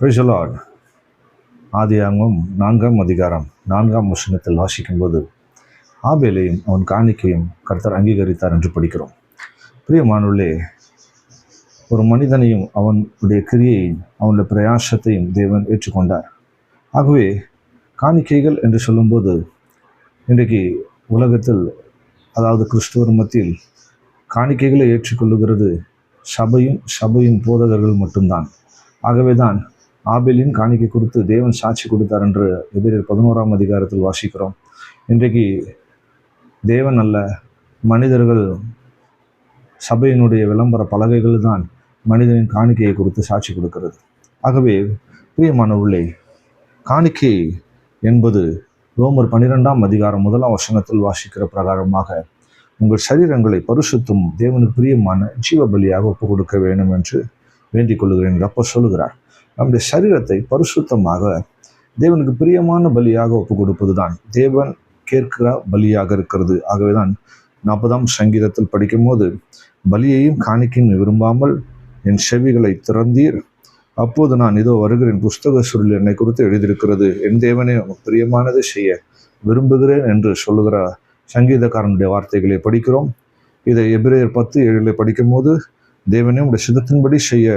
பிரிசலாட் ஆதியாங்கம் நான்காம் அதிகாரம் நான்காம் வசனத்தில் வாசிக்கும்போது ஆபேலையும் அவன் காணிக்கையும் கர்த்தர் அங்கீகரித்தார் என்று படிக்கிறோம். பிரியமானுள்ளே ஒரு மனிதனையும் அவனுடைய கிரியையும் அவனுடைய பிரயாசத்தையும் தேவன் ஏற்றுக்கொண்டார். ஆகவே காணிக்கைகள் என்று சொல்லும்போது இன்றைக்கு உலகத்தில் அதாவது கிறிஸ்துவர் மத்தியில் காணிக்கைகளை ஏற்றுக்கொள்ளுகிறது சபையும் சபையின் போதகர்கள் மட்டும்தான். ஆகவே தான் ஆபேலின் காணிக்கை கொடுத்து தேவன் சாட்சி கொடுத்தார் என்று எதிரில் பதினோராம் அதிகாரத்தில் வாசிக்கிறோம். இன்றைக்கு தேவன் அல்ல மனிதர்கள் சபையினுடைய விளம்பர பலகைகள் தான் மனிதனின் காணிக்கையை கொடுத்து சாட்சி கொடுக்கிறது. ஆகவே பிரியமான உள்ளே காணிக்கை என்பது ரோமர் பன்னிரெண்டாம் அதிகாரம் முதலாம் வசனத்தில் வாசிக்கிற பிரகாரமாக உங்கள் சரீரங்களை பரிசுத்தும் தேவனுக்கு பிரியமான ஜீவ பலியாக ஒப்புக் கொடுக்க வேண்டும் என்று வேண்டிக் கொள்கிறேன் என்று அப்போ சொல்லுகிறார். நம்முடைய சரீரத்தை பரிசுத்தமாக தேவனுக்கு பிரியமான பலியாக ஒப்பு கொடுப்பது தான் தேவன் கேட்கிற பலியாக இருக்கிறது. ஆகவே தான் நாற்பதாம் சங்கீதத்தில் படிக்கும்போது பலியையும் காணிக்கையும் விரும்பாமல் என் செவிகளை திறந்தீர். அப்போது நான் இதோ வருகிறேன். புஸ்தக சுருள் என்னை குறித்து எழுதியிருக்கிறது. என் தேவனே பிரியமானதை செய்ய விரும்புகிறேன் என்று சொல்லுகிற சங்கீதக்காரனுடைய வார்த்தைகளை படிக்கிறோம். இதை எபிரேயர் பத்து ஏழில் படிக்கும்போது தேவனே உடைய சிதத்தின்படி செய்ய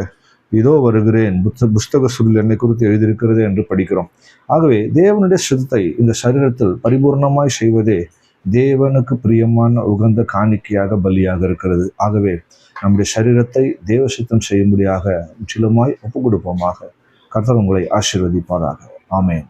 இதோ வருகிறேன். புத்த புஸ்தக சுருள் என்னை குறித்து எழுதியிருக்கிறது என்று படிக்கிறோம். ஆகவே தேவனுடைய சித்தத்தை இந்த சரீரத்தில் பரிபூர்ணமாய் செய்வதே தேவனுக்கு பிரியமான உகந்த காணிக்கையாக பலியாக இருக்கிறது. ஆகவே நம்முடைய சரீரத்தை தேவ சித்தம் செய்யும்படியாக முற்றிலுமாய் ஒப்பு கொடுப்போமாக கர்த்தர் உங்களை ஆசீர்வதிப்பாராக. ஆமேன்.